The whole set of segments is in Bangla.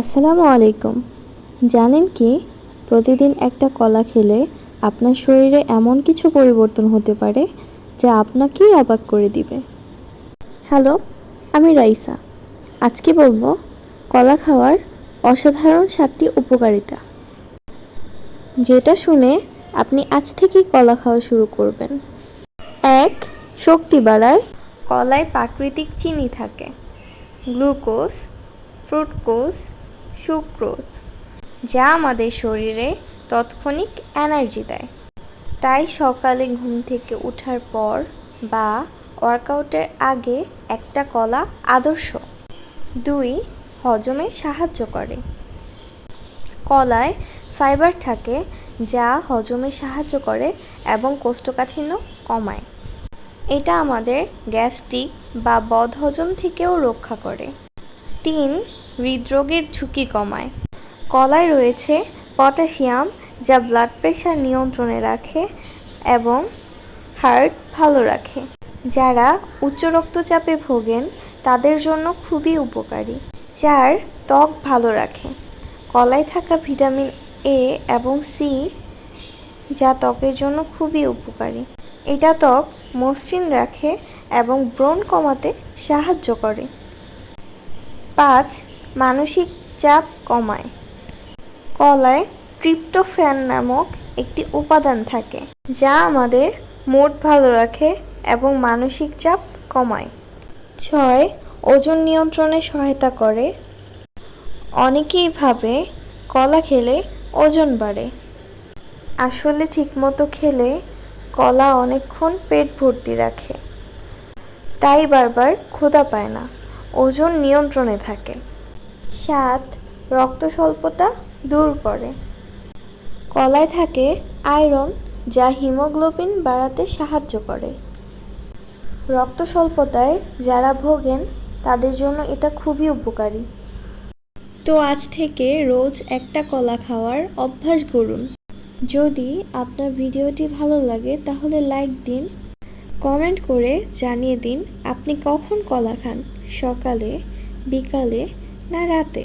আসসালামু আলাইকুম। জানেন কি, প্রতিদিন একটা কলা খেলে আপনার শরীরে এমন কিছু পরিবর্তন হতে পারে যা আপনাকেই অবাক করে দিবে। হ্যালো, আমি রাইসা। আজকে বলব, কলা খাওয়ার অসাধারণ সাতটি উপকারিতা। যেটা শুনে আপনি আজ থেকেই কলা খাওয়া শুরু করবেন। এক, শক্তি বাড়ায় কলায় প্রাকৃতিক চিনি থাকে। গ্লুকোজ ফ্রুটকোজ সুক্রোজ, যা আমাদের শরীরে তৎক্ষণিক এনার্জি দেয়। তাই সকালে ঘুম থেকে ওঠার পর বা ওয়ার্কআউটের আগে একটা কলা আদর্শ। দুই, হজমে সাহায্য করে। কলায় ফাইবার থাকে, যা হজমে সাহায্য করে এবং কোষ্ঠকাঠিন্য কমায়। এটা আমাদের গ্যাস্ট্রিক বা বদহজম থেকেও রক্ষা করে। তিন হৃদরোগের ঝুঁকি কমায়। কলায় রয়েছে পটাশিয়াম, যা ব্লাড প্রেশার নিয়ন্ত্রণে রাখে এবং হার্ট ভালো রাখে। যারা উচ্চ রক্তচাপে ভোগেন, তাদের জন্য খুবই উপকারী চার ত্বক ভালো রাখে। কলায় থাকা ভিটামিন এ এবং সি যা ত্বকের জন্য খুবই উপকারী। এটা ত্বক মসৃণ রাখে এবং ব্রণ কমাতে সাহায্য করে। পাঁচ মানসিক চাপ কমায়। কলায় ট্রিপ্টোফ্যান নামক একটি উপাদান থাকে, যা আমাদের মুড ভালো রাখে এবং মানসিক চাপ কমায়। ছয়, ওজন নিয়ন্ত্রণে সহায়তা করে। অনেকেই ভাবে কলা খেলে ওজন বাড়ে। আসলে ঠিকমতো খেলে কলা অনেকক্ষণ পেট ভর্তি রাখে। তাই বারবার ক্ষুধা পায় না, ওজন নিয়ন্ত্রণে থাকে। সাত রক্ত স্বল্পতা দূর করে। কলায় থাকে আয়রন, যা হিমোগ্লোবিন বাড়াতে সাহায্য করে। রক্ত স্বল্পতায় যারা ভোগেন, তাদের জন্য এটা খুবই উপকারী। তো আজ থেকে রোজ একটা কলা খাওয়ার অভ্যাস করুন যদি আপনার ভিডিওটি ভালো লাগে, তাহলে লাইক দিন, কমেন্ট করে জানিয়ে দিন আপনি কখন কলা খান। সকালে, বিকালে না রাতে।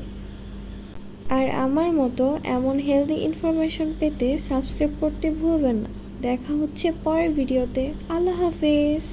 আর আমার মতো এমন হেলদি ইনফরমেশন পেতে সাবস্ক্রাইব করতে ভুলবেন না। দেখা হচ্ছে পরের ভিডিওতে আল্লাহ হাফেজ।